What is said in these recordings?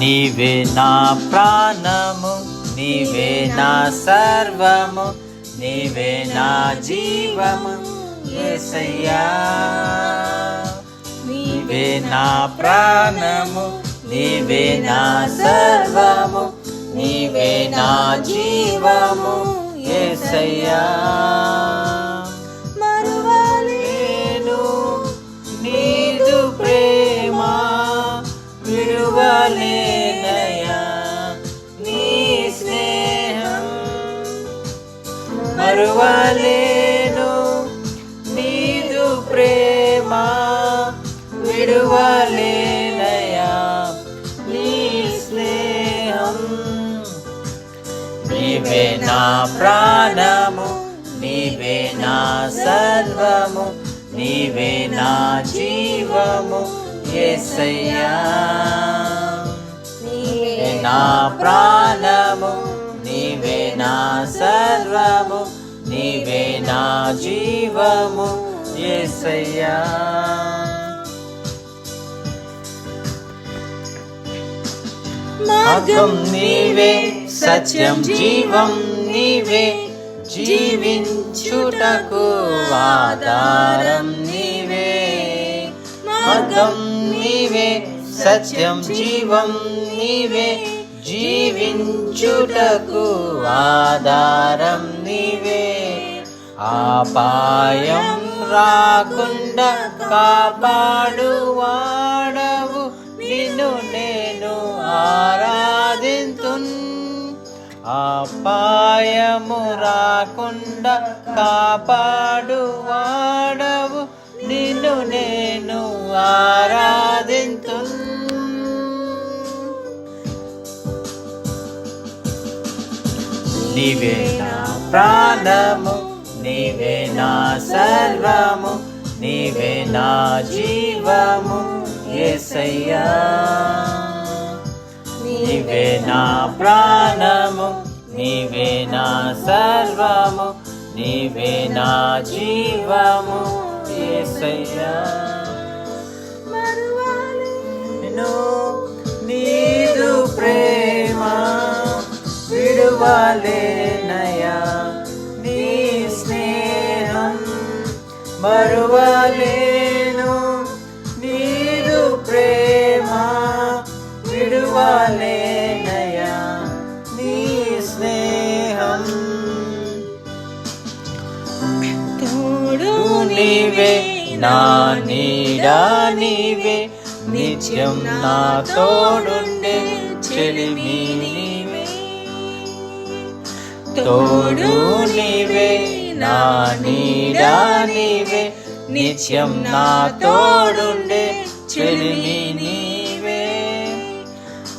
నీవే నా ప్రాణము నీవే నా సర్వము నీవే నా జీవము యేసయ్యా నీవే నా ప్రాణము నీవే నా సర్వము నీవే నా జీవము ఏసయ్యా. మరువలేను నీదు ప్రేమ విడువలేనయా నీ స్నేహం నీవే నా ప్రాణము నీవే నా సర్వము నీవే నా జీవము యేసయ్యా నీవే నా ప్రాణము నీవే నా సర్వము నీవే నా జీవము యేసయ్యా మార్గం నీవే సత్యం జీవం నీవే. జీవించుటకు ఆధారం నీవే. మార్గం నీవే సత్యం జీవం నీవే. జీవించుటకు ఆధారం నీవే. ఆపాయం రాకుండా కాపాడువాడవు. నిన్ను నేను ఆరాధింతున్. అపాయము రాకుండా కాపాడువాడవు. నిన్ను నేను ఆరాధింతున్. నీవే నా ప్రాణము. నీవే నా సర్వము నీవే నా జీవము యేసయ్యా నీవే నా ప్రాణము నీవే నా సర్వము నీవే నా జీవము యేసయ్యా నేను నీదు ప్రేమ విడువలేనయా మరువలేను నీదు ప్రేమ విడువలేనయా నీ స్నేహం తోడు నీవే నా నీడా నీవే నిత్యం నా తోడుండే చెలిమి నీవే తోడు నీవే నా నీడా నీవే నిత్యం నా తోడుండే చెలిమి నీవే.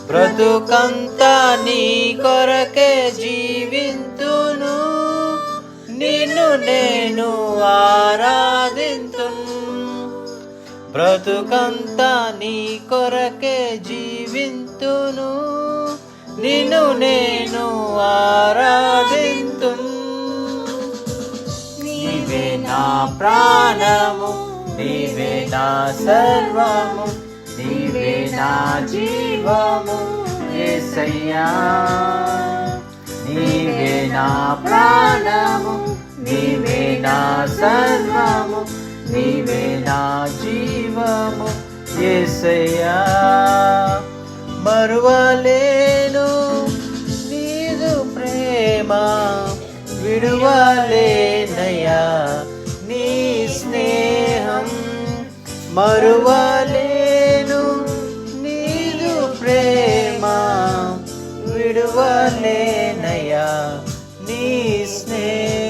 బ్రతుకంతా నీ కొరకే జీవింతును నిన్ను నేను ఆరాధింతును. బ్రతుకంతా నీ కొరకే జీవింతును నిన్ను నేను ఆ ప్రాణము నీవే నా సర్వము నీవే నా జీవము ఏసయ్యా. నీవే నా ప్రాణము నీవే నా సర్వము నీవే నా జీవము ఏసయ్యా. మరువలేను నీదు ప్రేమ విడువలేనయా మరువలేను నీదు ప్రేమ విడువలేనయా నీ స్నేహ